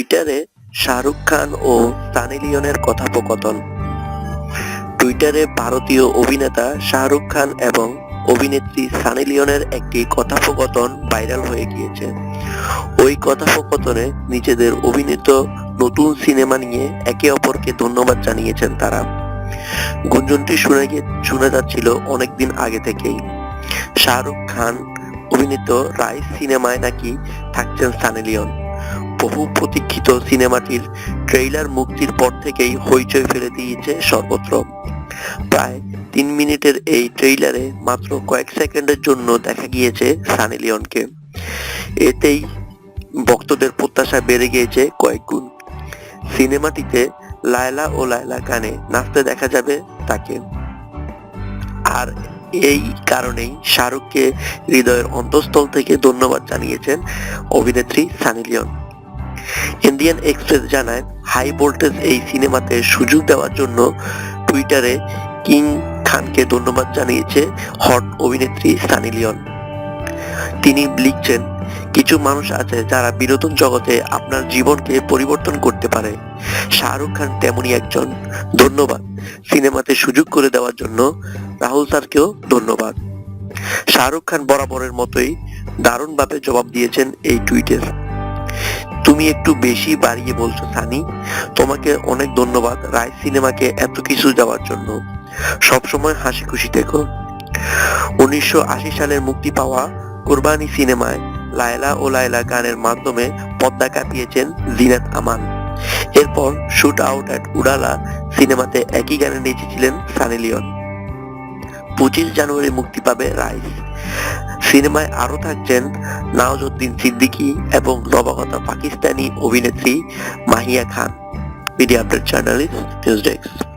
টুইটারে শাহরুখ খান ও সানি লিওনের কথোপকথন। টুইটারে ভারতীয় অভিনেতা শাহরুখ খান এবং অভিনেত্রী সানি লিওনের একটি কথোপকথন ভাইরাল হয়ে গিয়েছে। ওই কথোপকথনে নিজেদের অভিনীত নতুন সিনেমা নিয়ে একে অপরকে ধন্যবাদ জানিয়েছেন তারা। গুঞ্জনটি শুনে গিয়ে শুনে যাচ্ছিল অনেকদিন আগে থেকেই। শাহরুখ খান অভিনীত রাইস সিনেমায় নাকি থাকছেন সানি লিওন। বহু প্রতীক্ষিত সিনেমাটির ট্রেইলার মুক্তির পর থেকেই হইচই ফেলে দিয়েছে সর্বত্র। প্রায় তিন মিনিটের এই ট্রেইলারে মাত্র কয়েক সেকেন্ডের জন্য দেখা গিয়েছে সানি লিওনকে। এতেই ভক্তদের প্রত্যাশা বেড়ে গিয়েছে কয়েক গুণ। সিনেমাটিতে লায়লা ও লায়লা গানে নাচতে দেখা যাবে তাকে। আর এই কারণেই শাহরুখকে হৃদয়ের অন্তঃস্থল থেকে ধন্যবাদ জানিয়েছেন অভিনেত্রী সানি লিওন। ইন্ডিয়ান এক্সপ্রেস জানায়, হাই ভোল্টেজ এই সিনেমাতে সুযোগ দেওয়ার জন্য টুইটারে কিং খানকে ধন্যবাদ জানিয়েছে হট অভিনেত্রী সানি লিওন। তিনি লিখছেন, কিছু মানুষ আছে যারা বিনোদন জগতে আপনার জীবনকে পরিবর্তন করতে পারে। শাহরুখ খান তেমনই একজন। ধন্যবাদ। সিনেমাতে সুযোগ করে দেওয়ার জন্য রাহুল স্যারকেও ধন্যবাদ। শাহরুখ খান বরাবরের মতোই দারুণভাবে জবাব দিয়েছেন এই টুইটের। তুমি একটু বেশি বাড়িয়ে বলছো, সানি। তোমাকে অনেক ধন্যবাদ রায় সিনেমাকে এত কিছু দেওয়ার জন্য। সবসময় হাসি খুশি থেকো। উনিশশো সালের মুক্তি পাওয়া কুরবানি সিনেমায় লায়লা ও লায়লা গানের মাধ্যমে পদ্মা কাঁপিয়েছেন জিনাত আমান। এরপর শুট আউট অ্যাট উড়ালা সিনেমাতে একই গানে নেচেছিলেন সানি লিওন। পঁচিশ জানুয়ারি মুক্তি পাবে রাইস। সিনেমায় আরও থাকছেন নাওজুদ্দিন সিদ্দিকী এবং নবাগত পাকিস্তানি অভিনেত্রী Mahiya Khan. Media update journalist news desk